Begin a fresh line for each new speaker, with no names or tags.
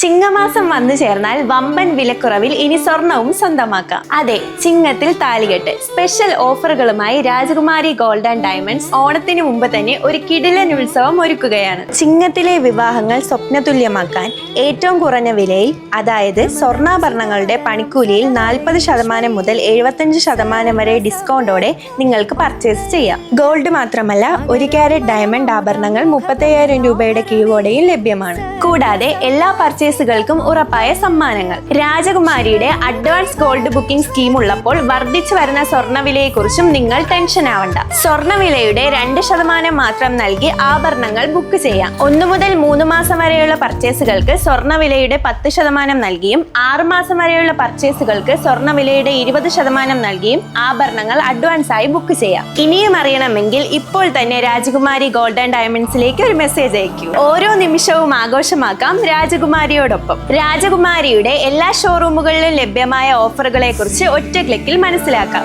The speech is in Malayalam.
ചിങ്ങമാസം വന്നു ചേർന്നാൽ വമ്പൻ വിലക്കുറവിൽ ഇനി സ്വർണവും സ്വന്തമാക്കാം. അതെ ചിങ്ങത്തിൽ താലികെട്ട് സ്പെഷ്യൽ ഓഫറുകളുമായി രാജകുമാരി ഗോൾഡ് ആൻഡ് ഡയമണ്ട്സ് ഓണത്തിന് മുമ്പ് തന്നെ ഒരു കിടിലൻ ഉത്സവം ഒരുക്കുകയാണ്. ചിങ്ങത്തിലെ വിവാഹങ്ങൾ സ്വപ്നതുല്യമാക്കാൻ ഏറ്റവും കുറഞ്ഞ വിലയിൽ അതായത് സ്വർണാഭരണങ്ങളുടെ പണിക്കൂലിയിൽ നാൽപ്പത് ശതമാനം മുതൽ എഴുപത്തഞ്ച് ശതമാനം വരെ ഡിസ്കൗണ്ടോടെ നിങ്ങൾക്ക് പർച്ചേസ് ചെയ്യാം. ഗോൾഡ് മാത്രമല്ല ഒരു ക്യാരറ്റ് ഡയമണ്ട് ആഭരണങ്ങൾ മുപ്പത്തയ്യായിരം രൂപയുടെ കിഴിവോടെയും ലഭ്യമാണ്. കൂടാതെ എല്ലാ പർച്ചേസുകൾക്കും ഉറപ്പായ സമ്മാനങ്ങൾ. രാജകുമാരിയുടെ അഡ്വാൻസ് ഗോൾഡ് ബുക്കിംഗ് സ്കീം ഉള്ളപ്പോൾ വർദ്ധിച്ചു വരുന്ന സ്വർണവിലയെക്കുറിച്ചും നിങ്ങൾ ടെൻഷൻ ആവണ്ട. സ്വർണവിലയുടെ രണ്ട് ശതമാനം മാത്രം നൽകി ആഭരണങ്ങൾ ബുക്ക് ചെയ്യാം. ഒന്നു മുതൽ മൂന്ന് മാസം വരെയുള്ള പർച്ചേസുകൾക്ക് സ്വർണവിലയുടെ പത്ത് ശതമാനം നൽകിയും ആറ് മാസം വരെയുള്ള പർച്ചേസുകൾക്ക് സ്വർണവിലയുടെ ഇരുപത് ശതമാനം നൽകിയും ആഭരണങ്ങൾ അഡ്വാൻസ് ആയി ബുക്ക് ചെയ്യാം. ഇനിയും അറിയണമെങ്കിൽ ഇപ്പോൾ തന്നെ രാജകുമാരി ഗോൾഡ് ആൻഡ് ഡയമണ്ട്സിലേക്ക് ഒരു മെസ്സേജ് അയക്കൂ. ഓരോ നിമിഷവും ആഘോഷമാക്കാം രാജകുമാരിയോടൊപ്പം രാജകുമാരിയുടെ എല്ലാ ഷോറൂമുകളിലും ലഭ്യമായ ഓഫറുകളെ കുറിച്ച് ഒറ്റ ക്ലിക്കിൽ മനസ്സിലാക്കാം.